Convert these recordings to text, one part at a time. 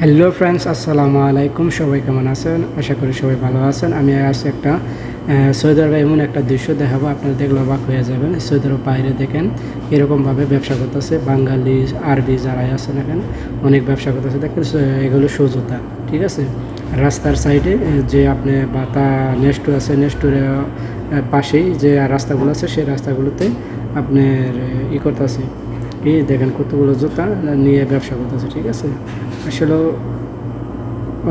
Hello friends আসসালামু আলাইকুম সবাই কেমন আছেন? আশা করি সবাই ভালো আছেন। আমি আজকে একটা আহ, সৌদি আরবে এমন একটা দৃশ্য দেখাবো। আপনারা দেখলে অবাক হয়ে যাবেন। সৌদি বাইরে দেখেন এরকমভাবে ব্যবসা করতেছে। বাঙালি আরবি যারাই আছেন এখানে অনেক ব্যবসা করতেছে। দেখেন এগুলো সজুতা ঠিক আছে? রাস্তার সাইডে যে আপনি বাতা নেস্টু আছে নেস্টুরের আহ, পাশেই যে রাস্তাগুলো আছে সেই রাস্তাগুলোতে আপনার ই করতেছে। এই দেখেন কতগুলো জুতা নিয়ে ব্যবসা করতেছে, ঠিক আছে? আসলে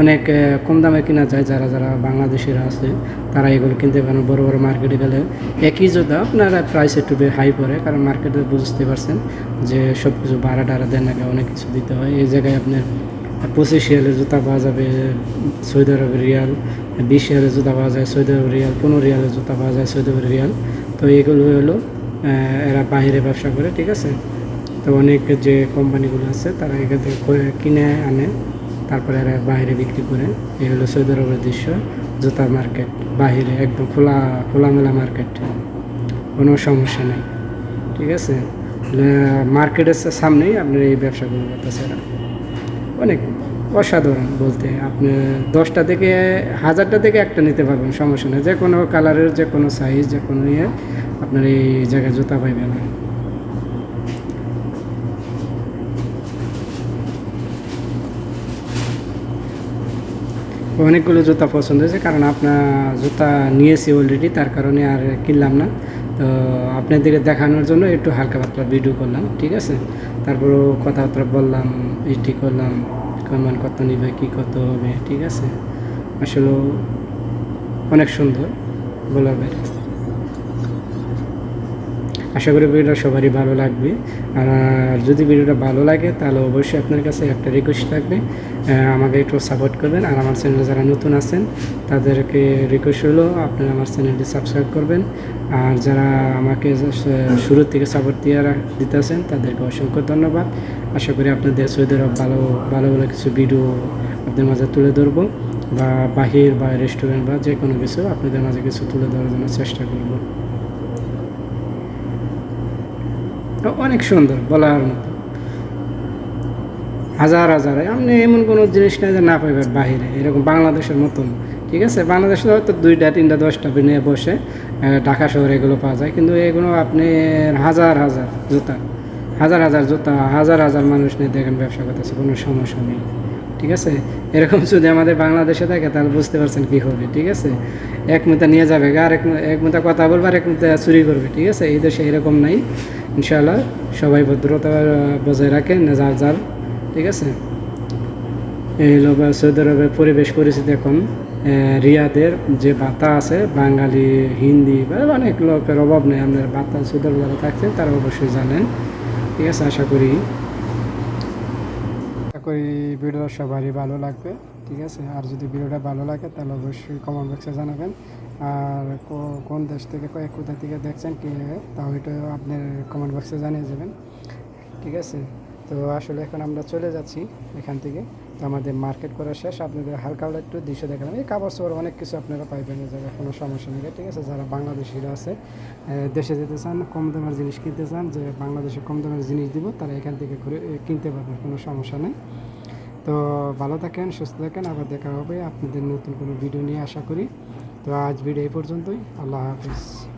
অনেক কম দামে কেনা যায় যারা যারা বাংলাদেশিরা আছে, তারা এগুলো কিনতে পারেন বড় বড় মার্কেটে গেলে একই জুতা আপনারা প্রাইস একটু হাই পড়ে, কারণ মার্কেটে বুঝতে পারছেন যে সব কিছু ভাড়া টাড়া দেন আগে অনেক কিছু দিতে হয়। এই জায়গায় আপনার পঁচিশ রিয়ালের জুতা পাওয়া যাবে, সৌদি আরবের রিয়াল, বিশ রিয়ালের জুতা পাওয়া যায়, সৌদি আরবের রিয়াল, পনেরো রিয়ালের জুতা পাওয়া যায় সৌদি আরবের রিয়াল। তো এগুলো হলো এরা বাইরে ব্যবসা করে, ঠিক আছে? তো অনেক যে কোম্পানিগুলো আছে, তারা এখান থেকে কিনে আনে, তারপরে এরা বাইরে বিক্রি করে। এই হলো সৌদি আরবের দৃশ্য জুতা মার্কেট। বাইরে একদম খোলা, খোলামেলা মার্কেট। কোনো সমস্যা নেই। ঠিক আছে? মার্কেটের সামনেই আপনার এই ব্যবসাগুলো করতেছে এরা। অনেক অসাধারণ বলতে। আপনি দশটা থেকে, হাজারটা থেকে একটা নিতে পারবেন, সমস্যা নেই। যে কোনো কালারের যে কোনো সাইজ যে কোনো ইয়ে আপনার এই জায়গায় জুতা পাইবেন। অনেকগুলো জুতা পছন্দ হয়েছে, কারণ আপনার জুতা নিয়েছি অলরেডি তার কারণে আর কিনলাম না। তো আপনাদেরকে দেখানোর জন্য একটু হালকা পাতলা ভিডিও করলাম, ঠিক আছে? তারপরও কথাবার্তা বললাম এটি করলাম কেমন কত নিবে কী কত হবে? ঠিক আছে? আসলে অনেক সুন্দর বলার বাইরে। আশা করি ভিডিওটা সবারই ভালো লাগবে। আর যদি ভিডিওটা ভালো লাগে, তাহলে অবশ্যই আপনার কাছে একটা রিকোয়েস্ট থাকবে। আমাকে একটু সাপোর্ট করবেন। আর আমার চ্যানেলে যারা নতুন আছেন, তাদেরকে রিকোয়েস্ট হলো, আপনারা আমার চ্যানেলটি সাবস্ক্রাইব করবেন। আর যারা আমাকে শুরু থেকে সাপোর্ট দিয়ে দিতেছেন তাদেরকে অসংখ্য ধন্যবাদ। আশা করি আপনাদের সৌদি আরব ভালো ভালো ভালো কিছু ভিডিও আপনাদের মাঝে তুলে ধরবো। বা বাহির বা রেস্টুরেন্ট বা যে কোনো কিছু, আপনাদের মাঝে কিছু তুলে ধরার জন্য চেষ্টা করব। তো অনেক সুন্দর বলার মতো। হাজার হাজার আপনি এমন কোনো জিনিস নাই যে না পাইবেন বাহিরে, এরকম বাংলাদেশের মতন। ঠিক আছে? বাংলাদেশে হয়তো দুইটা, তিনটা, দশটা নিয়ে বসে ঢাকা শহরে এগুলো পাওয়া যায়। কিন্তু এগুলো আপনি হাজার হাজার জুতা, হাজার হাজার জুতা, হাজার হাজার মানুষ নিয়ে দেখেন ব্যবসা করতেছে, কোনো সমস্যা নেই। ঠিক আছে? এরকম যদি আমাদের বাংলাদেশে থাকে, তাহলে বুঝতে পারছেন কী হবে। ঠিক আছে? এক মুতা নিয়ে যাবে আর এক এক মুতা কথা বলবে, আর এক মুতা চুরি করবে, ঠিক আছে? এই দেশে এরকম নাই, ইনশাআল্লাহ। সবাই ভদ্রতা বজায় রাখেন যার যার ঠিক আছে? এই হলো সৌদি আরবের পরিবেশ পরিস্থিতি এখন। রিয়াদের যে বাতা আছে, বাঙালি, হিন্দি, বা অনেক লোকের অভাব নেই, আপনার বাতা সৌদি আরবে যারা থাকছেন, তারা অবশ্যই জানেন, ঠিক আছে? আশা করি আশা করি ভিডিওটা সবারই ভালো লাগবে। ঠিক আছে? আর যদি ভিডিওটা ভালো লাগে, তাহলে অবশ্যই কমেন্ট বক্সে জানাবেন। আর কোন দেশ থেকে কোথা থেকে দেখছেন, কি, তাও এটা আপনার কমেন্ট বক্সে জানিয়ে যাবেন ঠিক আছে? তো আসলে এখন আমরা চলে যাচ্ছি এখান থেকে। তো আমাদের মার্কেট করা শেষ। আপনাদের হালকা হালকা একটু দৃশ্য দেখালাম। এই কাপড় চোপড় অনেক কিছু আপনারা পাইবেন জায়গায়, কোনো সমস্যা নেই। ঠিক আছে? যারা বাংলাদেশিরা আছে দেশে যেতে চান, কম দামের জিনিস কিনতে চান, যে বাংলাদেশে কম দামের জিনিস দিব, তারা এখান থেকে ঘুরে কিনতে পারবেন, কোনো সমস্যা নেই। তো ভালো থাকেন, সুস্থ থাকেন, আবার দেখা হবে আপনাদের নতুন কোনো ভিডিও নিয়ে আশা করি। তো আজ ভিডিও এই পর্যন্তই। আল্লাহ হাফিজ।